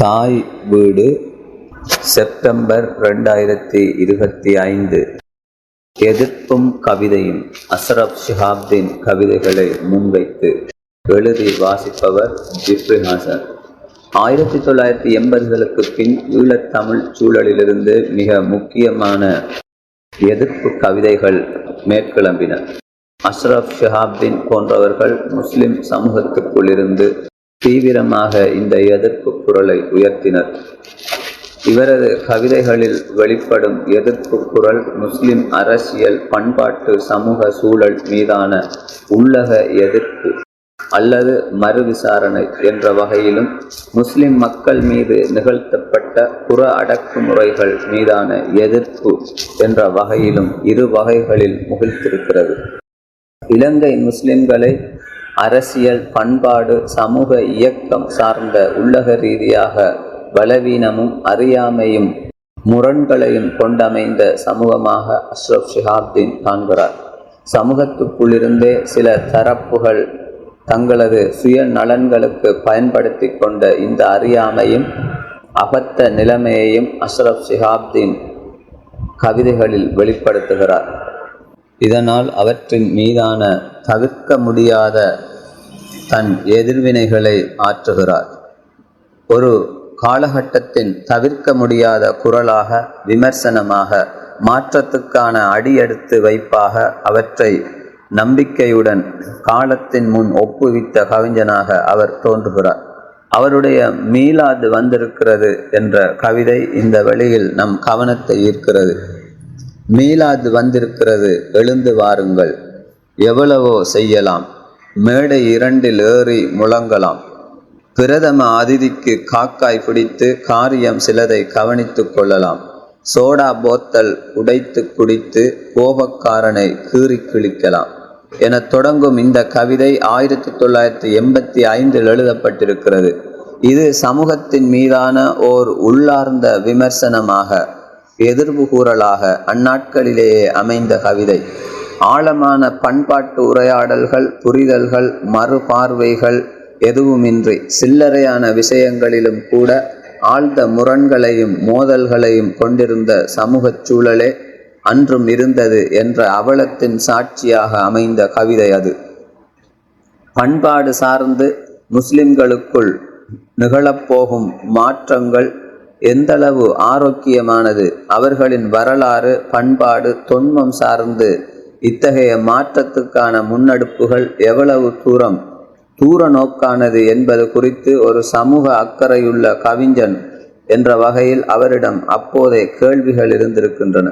தாய் வீடு செப்டம்பர் ரெண்டாயிரத்தி இருபத்தி ஐந்து. எதிர்ப்பும் கவிதையும் அசரப் ஷிஹாப்தின் கவிதைகளை முன்வைத்து எழுதி வாசிப்பவர் ஜிப்ரி ஹாசன். ஆயிரத்தி தொள்ளாயிரத்தி எண்பதுகளுக்கு பின் ஈழத்தமிழ் சூழலிலிருந்து மிக முக்கியமான எதிர்ப்பு கவிதைகள் மேற்கிளம்பின. அஷ்ரப் ஷிஹாப்தீன் போன்றவர்கள் முஸ்லிம் சமூகத்துக்குள் இருந்து தீவிரமாக இந்த எதிர்ப்பு குரலை உயர்த்தினர். இவரது கவிதைகளில் வெளிப்படும் எதிர்ப்பு குரல் முஸ்லிம் அரசியல் பண்பாட்டு சமூக சூழல் மீதான உள்ளக எதிர்ப்பு அல்லது மறு விசாரணை என்ற வகையிலும் முஸ்லிம் மக்கள் மீது நிகழ்த்தப்பட்ட புற அடக்குமுறைகள் மீதான எதிர்ப்பு என்ற வகையிலும் இரு வகைகளில் முகிழ்த்திருக்கிறது இலங்கை முஸ்லிம்களை அரசியல் பண்பாடு சமூக இயக்கம் சார்ந்த உள்ளக ரீதியாக பலவீனமும் அறியாமையும் முரண்களையும் கொண்டமைந்த சமூகமாக அஷ்ரப் ஷிஹாப்தீன் காண்கிறார். சமூகத்துக்குள்ளிருந்தே சில தரப்புகள் தங்களது சுய நலன்களுக்கு பயன்படுத்தி கொண்ட இந்த அறியாமையும் அபத்த நிலைமையையும் அஷ்ரப் ஷிஹாப்தீன் கவிதைகளில் வெளிப்படுத்துகிறார். இதனால் அவற்றின் மீதான தவிர்க்க முடியாத தன் எதிர்வினைகளை ஆற்றுகிறார். ஒரு காலகட்டத்தின் தவிர்க்க முடியாத குரலாக விமர்சனமாக மாற்றத்துக்கான அடியெடுத்து வைப்பாக அவற்றை நம்பிக்கையுடன் காலத்தின் முன் ஒப்புவித்த கவிஞனாக அவர் தோன்றுகிறார். அவருடைய மீளாது வந்திருக்கிறது என்ற கவிதை இந்த வழியில் நம் கவனத்தை ஈர்க்கிறது. மீளாது வந்திருக்கிறது எழுந்து வாருங்கள். எவ்வளவோ செய்யலாம். மேடை இரண்டில் ஏறி முழங்கலாம். பிரதம அதிதிக்கு காக்காய் பிடித்து காரியம் சிலதை கவனித்துக் கொள்ளலாம். சோடா போத்தல் உடைத்து குடித்து கோபக்காரனை கீறி கிழிக்கலாம். என தொடங்கும் இந்த கவிதை ஆயிரத்தி தொள்ளாயிரத்தி எண்பத்தி ஐந்தில் எழுதப்பட்டிருக்கிறது. இது சமூகத்தின் மீதான ஓர் உள்ளார்ந்த விமர்சனமாக எதிர்வு கூறலாக அந்நாட்களிலேயே அமைந்த கவிதை. ஆழமான பண்பாட்டு உரையாடல்கள் புரிதல்கள் மறுபார்வைகள் எதுவுமின்றி சில்லறையான விஷயங்களிலும் கூட ஆழ்ந்த முரண்களையும் மோதல்களையும் கொண்டிருந்த சமூகச் சூழலே அன்றும் இருந்தது என்ற அவலத்தின் சாட்சியாக அமைந்த கவிதை அது. பண்பாடு சார்ந்து முஸ்லிம்களுக்குள் நிகழப்போகும் மாற்றங்கள் எந்தளவு ஆரோக்கியமானது அவர்களின் வரலாறு பண்பாடு தொன்மம் சார்ந்து இத்தகைய மாற்றத்துக்கான முன்னெடுப்புகள் எவ்வளவு தூரம்? தூர நோக்கானது என்பது குறித்து ஒரு சமூக அக்கறையுள்ள கவிஞன் என்ற வகையில் அவரிடம் அப்போதே கேள்விகள் இருந்திருக்கின்றன.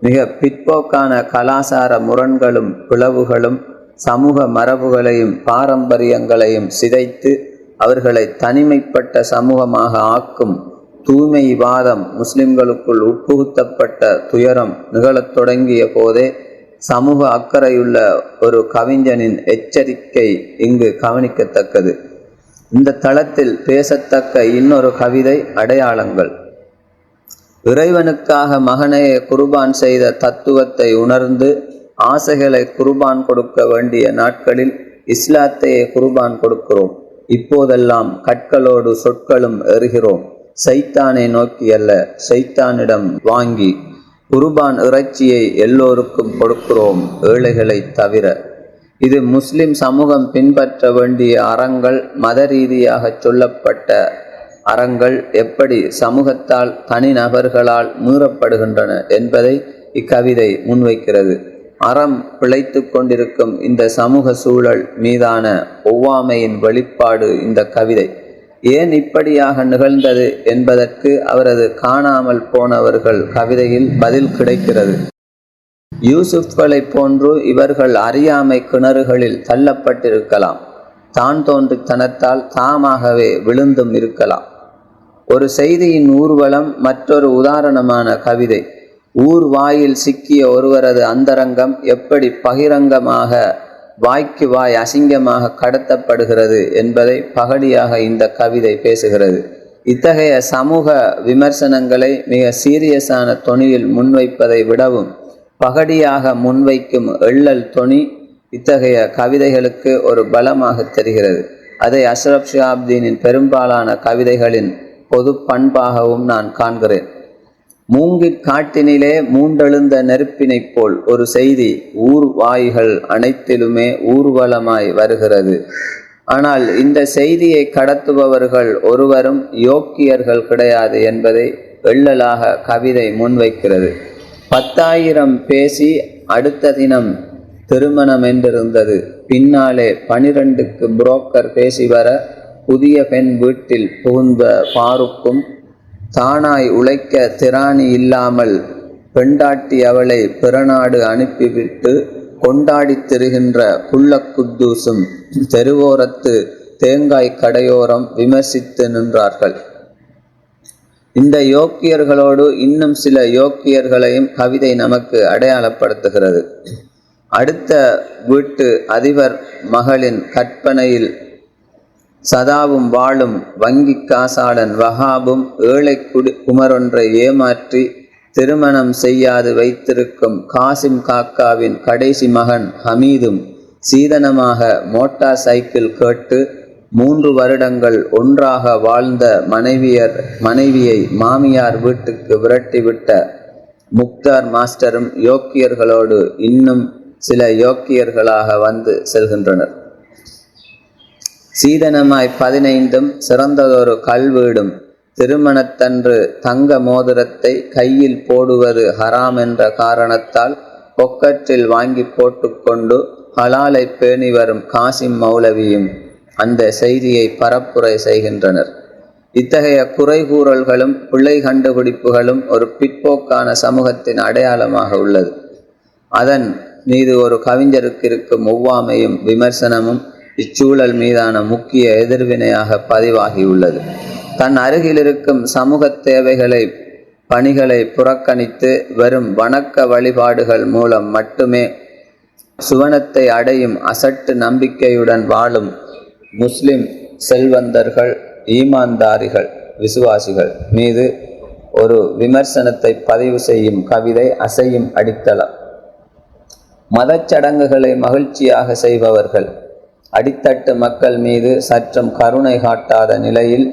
மிக பிற்போக்கான கலாசார முரண்களும் பிளவுகளும் சமூக மரபுகளையும் பாரம்பரியங்களையும் சிதைத்து அவர்களை தனிமைப்பட்ட சமூகமாக ஆக்கும் தூய்மைவாதம் முஸ்லிம்களுக்குள் உட்புகுத்தப்பட்ட துயரம் நிகழத் தொடங்கிய போதே சமூக அக்கறையுள்ள ஒரு கவிஞனின் எச்சரிக்கை இங்கு கவனிக்கத்தக்கது. இந்த தளத்தில் பேசத்தக்க இன்னொரு கவிதை அடையாளங்கள். இறைவனுக்காக மகனையை குர்பான் செய்த தத்துவத்தை உணர்ந்து ஆசைகளை குர்பான் கொடுக்க வேண்டிய நாட்களில் இஸ்லாத்தையே குர்பான் கொடுக்கிறோம். இப்போதெல்லாம் கற்களோடு சொற்களும் எறுகிறோம் சைத்தானை நோக்கி அல்ல சைத்தானிடம் வாங்கி குருபான் இறைச்சியை எல்லோருக்கும் கொடுக்கிறோம் ஏழைகளை தவிர. இது முஸ்லிம் சமூகம் பின்பற்ற வேண்டிய அறங்கள் மத ரீதியாக சொல்லப்பட்ட அறங்கள் எப்படி சமூகத்தால் தனிநபர்களால் மீறப்படுகின்றன என்பதை இக்கவிதை முன்வைக்கிறது. அறம் பிழைத்து கொண்டிருக்கும் இந்த சமூக சூழல் மீதான ஒவ்வாமையின் வெளிப்பாடு இந்த கவிதை. ஏன் இப்படியாக நிகழ்ந்தது என்பதற்கு அவரது காணாமல் போனவர்கள் கவிதையில் பதில் கிடைக்கிறது. யூசுப்களை போன்று இவர்கள் அறியாமை கிணறுகளில் தள்ளப்பட்டிருக்கலாம். தான் தோன்றித்தனத்தால் தாமாகவே விழுந்தும் இருக்கலாம். ஒரு செய்தியின் ஊர்வலம் மற்றொரு உதாரணமான கவிதை. ஊர் வாயில் சிக்கிய ஒருவரது அந்தரங்கம் எப்படி பகிரங்கமாக வாய்க்கு வாய் அசிங்கமாக கடத்தப்படுகிறது என்பதை பகடியாக இந்த கவிதை பேசுகிறது. இத்தகைய சமூக விமர்சனங்களை மிக சீரியஸான தொனியில் முன்வைப்பதை விடவும் பகடியாக முன்வைக்கும் எள்ளல் தொனி இத்தகைய கவிதைகளுக்கு ஒரு பலமாக தெரிகிறது. அதை அஷ்ரப் ஷியாப்தீனின் பெரும்பாலான கவிதைகளின் பொது பண்பாகவும் நான் காண்கிறேன். மூங்கிற் காட்டினிலே மூண்டெழுந்த நெருப்பினைப் போல் ஒரு செய்தி ஊர் வாய்கள் அனைத்திலுமே ஊர்வலமாய் வருகிறது. ஆனால் இந்த செய்தியை கடத்துபவர்கள் ஒருவரும் யோக்கியர்கள் கிடையாது என்பதை வெள்ளலாக கவிதை முன்வைக்கிறது. பத்தாயிரம் பேசி அடுத்த தினம் திருமணம் என்றிருந்தது. பின்னாலே பனிரெண்டுக்கு புரோக்கர் பேசி வர புதிய பெண் வீட்டில் புகுந்த பாருக்கும் தானாய் உழைக்க திராணி இல்லாமல் பெண்டாட்டி அவளை பிறநாடு அனுப்பிவிட்டு கொண்டாடித் திரிகின்ற குள்ளக்குத்தூசும் தெருவோரத்து தேங்காய் கடையோரம் விமர்சித்து நின்றார்கள். இந்த யோக்கியர்களோடு இன்னும் சில யோக்கியர்களையும் கவிதை நமக்கு அடையாளப்படுத்துகிறது. அடுத்த வீட்டு அதிபர் மகளின் கற்பனையில் சதாவும் வாழும் வங்கி காசாளன் வஹாபும் ஏழை குடி குமரொன்றை ஏமாற்றி திருமணம் செய்யாது வைத்திருக்கும் காசிம் காக்காவின் கடைசி மகன் ஹமீதும் சீதனமாக மோட்டார் சைக்கிள் கேட்டு மூன்று வருடங்கள் ஒன்றாக வாழ்ந்த மனைவியர் மனைவியை மாமியார் வீட்டுக்கு விரட்டிவிட்ட முக்தார் மாஸ்டரும் யோக்கியர்களோடு இன்னும் சில யோக்கியர்களாக வந்து செல்கின்றனர். சீதனமாய் பதினைந்தும் சிறந்ததொரு கல்வீடும் திருமணத்தன்று தங்க மோதிரத்தை கையில் போடுவது ஹராம் என்ற காரணத்தால் பொக்கற்றில் வாங்கி போட்டுக்கொண்டு ஹலாலை பேணி வரும் காசிம் மௌலவியும் அந்த செய்தியை பரப்புரை செய்கின்றனர். இத்தகைய குறைகூறல்களும் பிள்ளை கண்டுபிடிப்புகளும் ஒரு பிற்போக்கான சமூகத்தின் அடையாளமாக உள்ளது. அதன் மீது ஒரு கவிஞருக்கு இருக்கும் ஒவ்வாமையும் விமர்சனமும் இச்சூழல் மீதான முக்கிய எதிர்வினையாக பதிவாகியுள்ளது. தன் அருகில் இருக்கும் சமூக தேவைகளை பணிகளை புறக்கணித்து வெறும் வணக்க வழிபாடுகள் மூலம் மட்டுமே சுவனத்தை அடையும் அசட்டு நம்பிக்கையுடன் வாழும் முஸ்லிம் செல்வந்தர்கள் ஈமான்தாரிகள் விசுவாசிகள் மீது ஒரு விமர்சனத்தை பதிவு செய்யும் கவிதை அசையும் அடித்தளம். மதச்சடங்குகளை மகிழ்ச்சியாக செய்பவர்கள் அடித்தட்டு மக்கள் மீது சற்றும் கருணை காட்டாத நிலையில்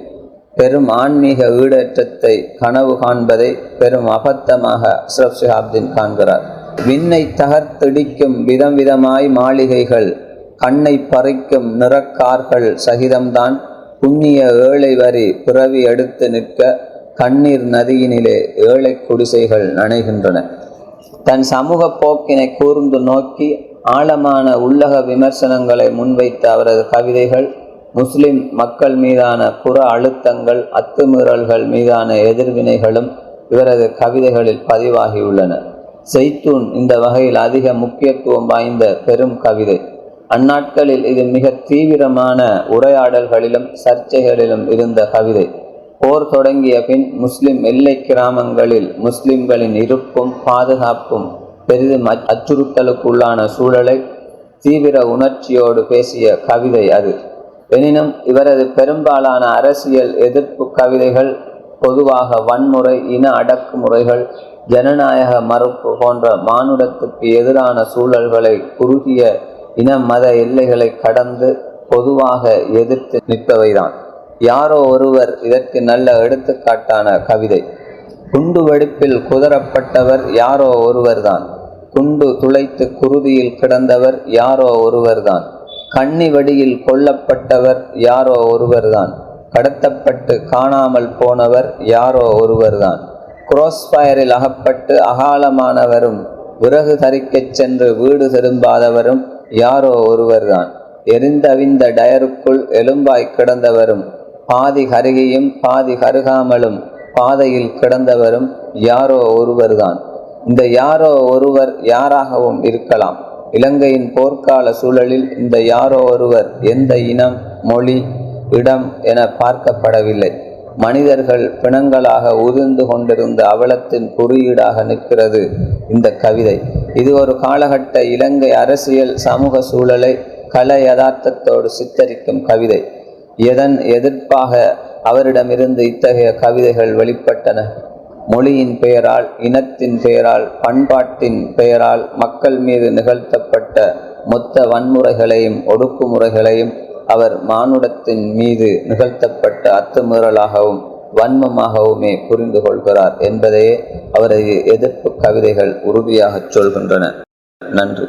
பெரும் ஆன்மீக ஈடேற்றத்தை கனவு காண்பதை பெரும் அபத்தமாக அஸ்ரப் ஷிஹாப்தீன் காண்கிறார். விண்ணை தகர்த்திடிக்கும் விதம் விதமாய் மாளிகைகள் கண்ணை பறிக்கும் நிறக்கார்கள் சகிதம்தான் புண்ணிய ஏழை வரி பிறவி எடுத்து நிற்க கண்ணீர் நதியினிலே ஏழை குடிசைகள் நனைகின்றன. தன் சமூக போக்கினை கூர்ந்து நோக்கி ஆழமான உள்ளக விமர்சனங்களை முன்வைத்த அவரது கவிதைகள் முஸ்லிம் மக்கள் மீதான புற அழுத்தங்கள் அத்துமீறல்கள் மீதான எதிர்வினைகளும் இவரது கவிதைகளில் பதிவாகியுள்ளன. செய்தூன் இந்த வகையில் அதிக முக்கியத்துவம் வாய்ந்த பெரும் கவிதை. அந்நாட்களில் இது மிக தீவிரமான உரையாடல்களிலும் சர்ச்சைகளிலும் இருந்த கவிதை. போர் தொடங்கிய பின் முஸ்லிம் எல்லை கிராமங்களில் முஸ்லிம்களின் இருப்பும் பாதுகாப்பும் பெரிதும் அச்சுறுத்தலுக்குள்ளான சூழலை தீவிர உணர்ச்சியோடு பேசிய கவிதை அது. எனினும் இவரது பெரும்பாலான அரசியல் எதிர்ப்பு கவிதைகள் பொதுவாக வன்முறை இன அடக்குமுறைகள் ஜனநாயக மறுப்பு போன்ற மானுடத்துக்கு எதிரான சூழல்களை குறுகிய இன மத எல்லைகளை கடந்து பொதுவாக எதிர்த்து நிற்பவைதான். யாரோ ஒருவர் இதற்கு நல்ல எடுத்துக்காட்டான கவிதை. குண்டு வெடிப்பில் குதறப்பட்டவர் யாரோ ஒருவர்தான். குண்டு துளைத்து குருதியில் கிடந்தவர் யாரோ ஒருவர்தான். கண்ணி வடியில் கொல்லப்பட்டவர் யாரோ ஒருவர்தான். கடத்தப்பட்டு காணாமல் போனவர் யாரோ ஒருவர்தான். குரோஸ்பயரில் அகப்பட்டு அகாலமானவரும் விறகு தரிக்கச் சென்று வீடு திரும்பாதவரும் யாரோ ஒருவர்தான். எரிந்தவிந்த டயருக்குள் எலும்பாய் கிடந்தவரும் பாதி கருகியும் பாதி கருகாமலும் பாதையில் கிடந்தவரும் யாரோ ஒருவர்தான். இந்த யாரோ ஒருவர் யாராகவும் இருக்கலாம். இலங்கையின் போர்க்கால சூழலில் இந்த யாரோ ஒருவர் எந்த இனம் மொழி இடம் என பார்க்கப்படவில்லை. மனிதர்கள் பிணங்களாக உதிர்ந்து கொண்டிருந்த அவலத்தின் குறியீடாக நிற்கிறது இந்த கவிதை. இது ஒரு காலகட்ட இலங்கை அரசியல் சமூக சூழலை கல யதார்த்தத்தோடு சித்தரிக்கும் கவிதை. எதன் எதிர்ப்பாக அவரிடமிருந்து இத்தகைய கவிதைகள் வெளிப்பட்டன? மொழியின் பெயரால் இனத்தின் பெயரால் பண்பாட்டின் பெயரால் மக்கள் மீது நிகழ்த்தப்பட்ட மொத்த வன்முறைகளையும் ஒடுக்குமுறைகளையும் அவர் மானுடத்தின் மீது நிகழ்த்தப்பட்ட அத்துமீறலாகவும் வன்மமாகவுமே புரிந்து கொள்கிறார் என்பதையே அவரது எதிர்ப்பு கவிதைகள் உறுதியாகச் சொல்கின்றன. நன்றி.